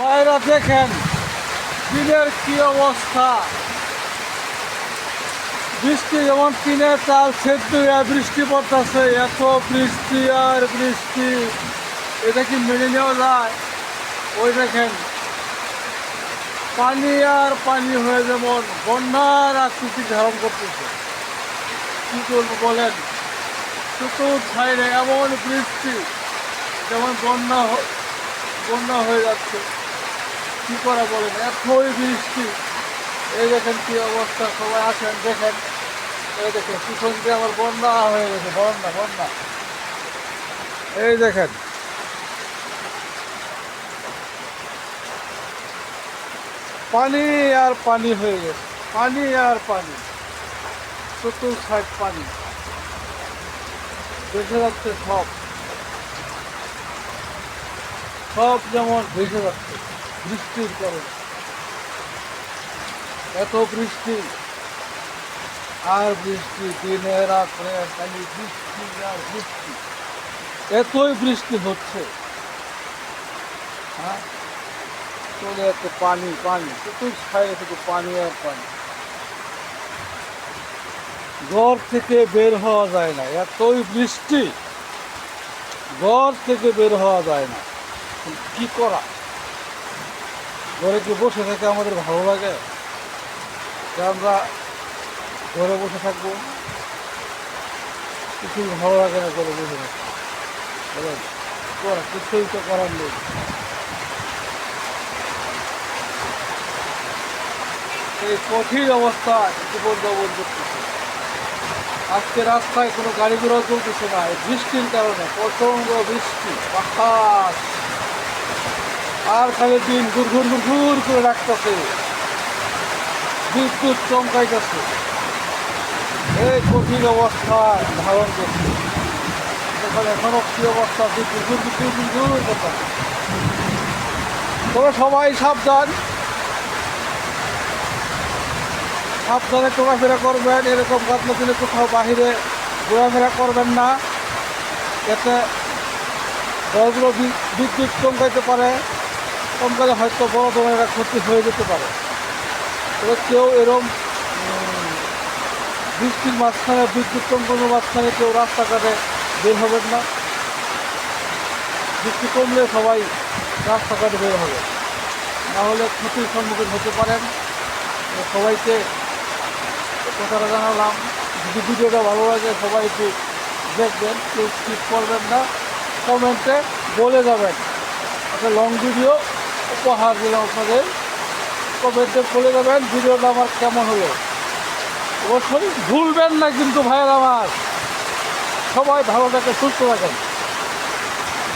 বাইরে দেখেন, দিনের কি অবস্থা? বৃষ্টি যেমন টিনের চাল সেদ্ধ বৃষ্টি পড়তেছে, এত বৃষ্টি আর বৃষ্টি। এটা কি মেনে নেওয়া যায়? ওই দেখেন, পানি আর পানি হয়ে যেমন বন্যার আকৃতি ধারণ করতেছে। কি করব বলেন? চতুর সাইডে এমন বৃষ্টি, যেমন বন্যা বন্যা হয়ে যাচ্ছে। কি করা বলেন? এতই বৃষ্টি। এই দেখেন কি অবস্থা, সবাই আছেন দেখেন। এই দেখেন, পিছন দিয়ে আমার বন্যা হয়ে গেছে, বন্যা বন্যা। এই দেখেন। পানি আর পানি হয়ে গেছে। পানি আর পানি। চতুর সাইড পানি। ভেসে যাচ্ছে সব। সব যেমন ভেসে যাচ্ছে। বৃষ্টির কারণে। এত বৃষ্টি, আর বৃষ্টি দিনে রাত্রে খালি বৃষ্টি আর বৃষ্টি। এতই বৃষ্টি হচ্ছে। হ্যাঁ? চলে যাচ্ছে পানি পানি। চতুর সাইডে থেকে পানি আর পানি। ঘর থেকে বের হওয়া যায় না। এতই বৃষ্টি, ঘর থেকে বের হওয়া যায় না। কি করা? ঘরে কি বসে থেকে আমাদের ভালো লাগে। যে আমরা ঘরে বসে থাকব। কিছু ভালো লাগে না ঘরে বসে থাকব? কিছুই তো করার নেই। এই কঠিন অবস্থা, জীবন আজকে রাস্তায় কোনো গাড়ি ঘোড়া চলতেছে না। বৃষ্টির কারণে প্রচণ্ড বৃষ্টি, বাতাস। আর খালি দিন ঘুর ঘুর ঘুর ঘুর করে রাখতেছে বিদ্যুৎ চমকাইতেছে। এই কঠিন অবস্থা ধারণ করছে। এখন এখনও কি অবস্থা? করতেছে তবে সবাই সাবধান। সাবধানে চলাফেরা করবেন, এরকম গাছলা দিলে কোথাও বাহিরে ঘোরাফেরা করবেন না। এতে বিদ্যুৎ চমকাইতে পারে। চমকালে হয়তো বড় ধরনের একটা ক্ষতি হয়ে যেতে পারে। তবে কেউ এরম বৃষ্টির মাঝখানে, বিদ্যুৎ চমকানোর মাঝখানে কেউ রাস্তাঘাটে বের হবেন না। বৃষ্টি কমলে সবাই রাস্তাঘাটে বের হবে। না হলে ক্ষতির সম্মুখীন হতে পারেন। সবাইকে কথাটা জানালাম। যদি ভিডিওটা ভালো লাগে, সবাই একটু দেখবেন, কেউ স্কিপ করবেন না। কমেন্টে বলে যাবেন। একটা লং ভিডিও উপহার দিলাম আপনাদের কমেন্টে বলে দেবেন, ভিডিওটা আমার কেমন হলো? অবশ্যই ভুলবেন না কিন্তু ভাইয়ের আমার সবাই ভালো থাকে সুস্থ থাকেন।